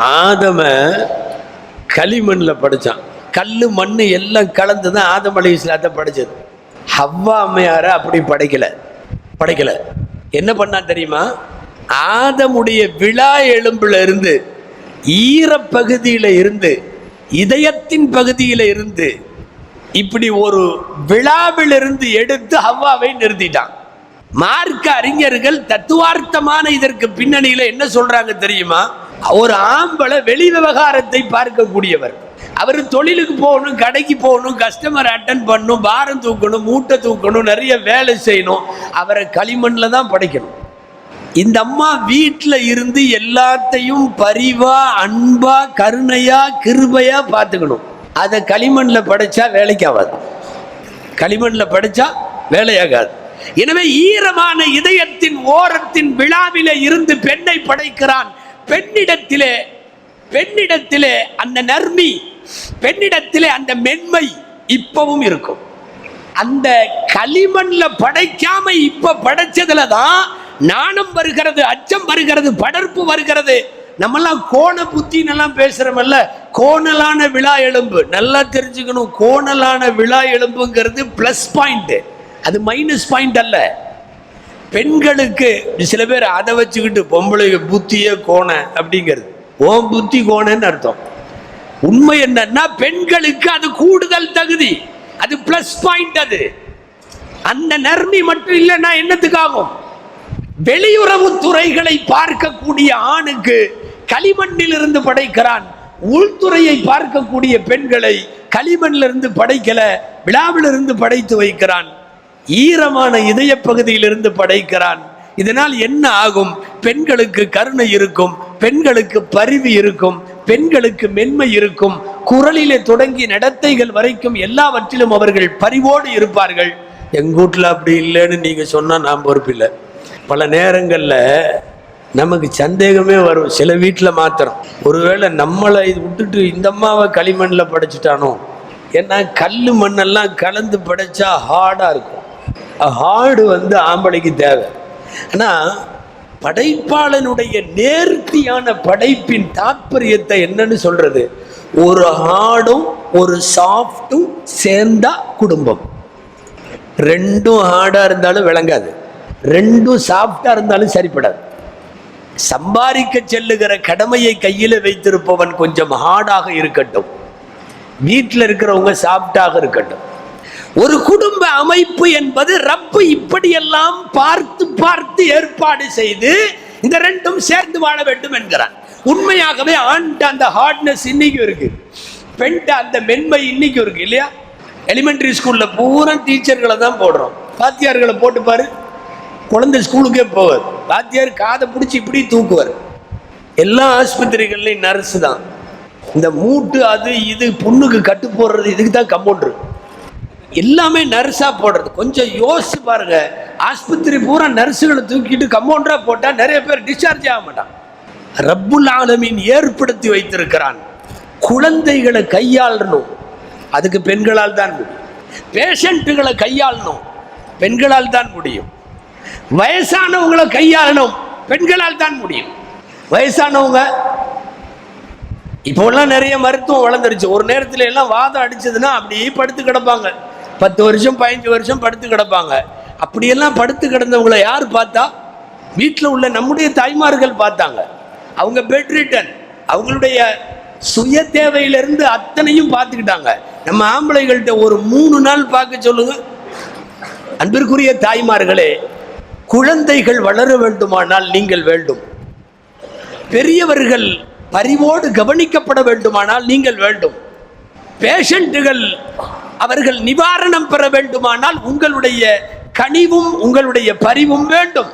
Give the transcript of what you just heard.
ஆதம களிமண்ணில் படித்தான் கல் மண் எல்லாம் கலந்து தான் ஆதம் அலி இஸ்லாத்தை படித்தது ஹவ்வா அம்மையாரை அப்படி படைக்கலை. படைக்கலை. என்ன பண்ணா தெரியுமா? ஆதமுடைய விழா எலும்புல இருந்து ஈரப்பகுதியில் இருந்து இதயத்தின் பகுதியில் இருந்து இப்படி ஒரு விழாவிலிருந்து எடுத்து ஹவ்வாவை நிறுத்திட்டான். மார்க்க அறிஞர்கள் தத்துவார்த்தமான இதற்கு பின்னணியில் என்ன சொல்றாங்க தெரியுமா? ஒரு ஆம்பளை வெளி விவகாரத்தை பார்க்கக்கூடியவர். அவர் தொழிலுக்கு போகணும் கடைக்கு போகணும் கஸ்டமர் அட்டன் பண்ணணும் பாரம் தூக்கணும் மூட்டை தூக்கணும் நிறைய வேலை செய்யணும். அவரை களிமண்ணில் தான் படைக்கணும். இந்த அம்மா வீட்டில் இருந்து எல்லாத்தையும் பரிவா அன்பா கருணையா கிருபையா பார்த்துக்கணும். அதை களிமண்ணில் படைச்சா வேலைக்கு ஆகாது களிமண்ணில் படைச்சா வேலையாகாது. எனவே ஈரமான இதயத்தின் ஓரத்தின் விழாவில இருந்து பெண்ணை படைக்கிறான். பெண்ணிடத்திலே பெண்ணிடத்திலே அந்த நர்மி பெண்ணிடத்திலே அந்த மென்மை இப்பவும் இருக்கும். அந்த களிமண்ல படைக்காம இப்ப படைச்சதுல தான் நாணம் வருகிறது அச்சம் வருகிறது படர்ப்பு வருகிறது. நம்மெல்லாம் கோண புத்தினெல்லாம் பேசுறோமல்ல கோணலான விழா எலும்பு நல்லா தெரிஞ்சுக்கணும் கோணலான விழா எலும்புங்கிறது ப்ளஸ் பாயிண்ட் அது மைனஸ் பாயிண்ட் அல்ல. பெண்களுக்கு சில பேர் அதை வச்சுக்கிட்டு பொம்பளை புத்தியே கோண அப்படிங்கிறது. ஓம் புத்தி கோணன்னு அர்த்தம். உண்மை என்னன்னா பெண்களுக்கு அது கூடுதல் தகுதி. அது பிளஸ் பாயிண்ட் அது. அந்த நர்மி மட்டும் இல்லைன்னா என்னத்துக்காகும்? வெளியுறவு துறைகளை பார்க்கக்கூடிய ஆணுக்கு களிமண்ணில் இருந்து படைக்கிறான். உள்துறையை பார்க்கக்கூடிய பெண்களை களிமண்ணிலிருந்து படைக்கல விழாவிலிருந்து படைத்து வைக்கிறான். ஈரமான இதய பகுதியிலிருந்து படைக்கிறான். இதனால் என்ன ஆகும்? பெண்களுக்கு கருணை இருக்கும் பெண்களுக்கு பரிவு இருக்கும் பெண்களுக்கு மென்மை இருக்கும். குரலிலே தொடங்கி நடத்தைகள் வரைக்கும் எல்லாவற்றிலும் அவர்கள் பரிவோடு இருப்பார்கள். எங்கள் வீட்டில் அப்படி இல்லைன்னு நீங்கள் சொன்னால் நான் பொறுப்பில்லை பல நேரங்களில் நமக்கு சந்தேகமே வரும். சில வீட்டில் மாத்திரம். ஒருவேளை நம்மளை இது விட்டுட்டு இந்த அம்மாவை களிமண்ணில் படைச்சிட்டானோ? ஏன்னா கல் மண்ணெல்லாம் கலந்து படைச்சா ஹார்டாக இருக்கும். ஹார்டு வந்து ஆம்பளைக்கு தேவை. ஆனால் படைப்பாளனுடைய நேர்த்தியான படைப்பின் தாற்பயத்தை என்னன்னு சொல்றது? ஒரு ஹார்டும் ஒரு சாஃப்டும் சேர்ந்தா குடும்பம். ரெண்டும் ஹார்டாக இருந்தாலும் விளங்காது. ரெண்டும் சாஃப்டாக இருந்தாலும் சரிப்படாது. சம்பாதிக்க செல்லுகிற கடமையை கையில் வைத்திருப்பவன் கொஞ்சம் ஹார்டாக இருக்கட்டும். வீட்டில் இருக்கிறவங்க சாஃப்டாக இருக்கட்டும். ஒரு குடும்ப அமைப்பு என்பது ரப்பு இப்படியெல்லாம் பார்த்து பார்த்து ஏற்பாடு செய்து இந்த ரெண்டும் சேர்ந்து வாழ வேண்டும் என்கிறான் உண்மையாகவே ஆண்ட அந்த ஹார்ட்னஸ் இன்னைக்கும் இருக்கு. பெண்ட அந்த மென்மை இன்னைக்கும் இருக்கு இல்லையா? எலிமெண்டரி ஸ்கூல்ல பூரா டீச்சர்களை தான் போடுறோம். வாத்தியார்களை போட்டு பாரு. குழந்தை ஸ்கூலுக்கே போவார். வாத்தியார் காதை பிடிச்சி இப்படி தூக்குவார். எல்லா ஆஸ்பத்திரிகள்லையும் நர்ஸ் தான். இந்த மூட்டு அது இது புண்ணுக்கு கட்டு போடுறது இதுக்கு தான் கம்பவுண்டர் எல்லாமே நர்ஸாக போடுறது. கொஞ்சம் யோசிச்சு பாருங்க. ஆஸ்பத்திரி பூரா நர்ஸுகளை தூக்கிட்டு கம்பவுண்டராக போட்டால் நிறைய பேர் டிஸ்சார்ஜ் ஆக மாட்டான். ரப்புல் ஆலமீன் ஏற்படுத்தி வைத்திருக்கிறான். குழந்தைகளை கையாளணும். அதுக்கு பெண்களால் தான் முடியும். பேஷண்ட்டுகளை கையாளணும். பெண்களால் தான் முடியும். வயசானவங்களை கையாளணும். பெண்களால் தான் முடியும். வயசானவங்க இப்போலாம் நிறைய மருத்துவம் வளர்ந்துருச்சு. ஒரு நேரத்தில் எல்லாம் வாதம் அடிச்சதுன்னா அப்படியே படுத்து கிடப்பாங்க. பத்து வருஷம் பதினஞ்சு வருஷம் படுத்து கிடப்பாங்க. அப்படியெல்லாம் படுத்து கிடந்தவங்களை யார் பார்த்தா? வீட்டில் உள்ள நம்முடைய தாய்மார்கள் பார்த்தாங்க. அவங்க பெட் ரிட்டன் அவங்களுடைய சுய தேவையிலிருந்து அத்தனையும் பார்த்துக்கிட்டாங்க. நம்ம ஆம்பளைகள்கிட்ட ஒரு மூணு நாள் பார்க்க சொல்லுங்க. அன்பிற்குரிய தாய்மார்களே குழந்தைகள் வளர வேண்டுமானால் நீங்கள் வேண்டும். பெரியவர்கள் பரிவோடு கவனிக்கப்பட வேண்டுமானால் நீங்கள் வேண்டும். பேஷண்ட்டுகள் அவர்கள் நிவாரணம் பெற வேண்டுமானால் உங்களுடைய கனிவும் உங்களுடைய பரிவும் வேண்டும்.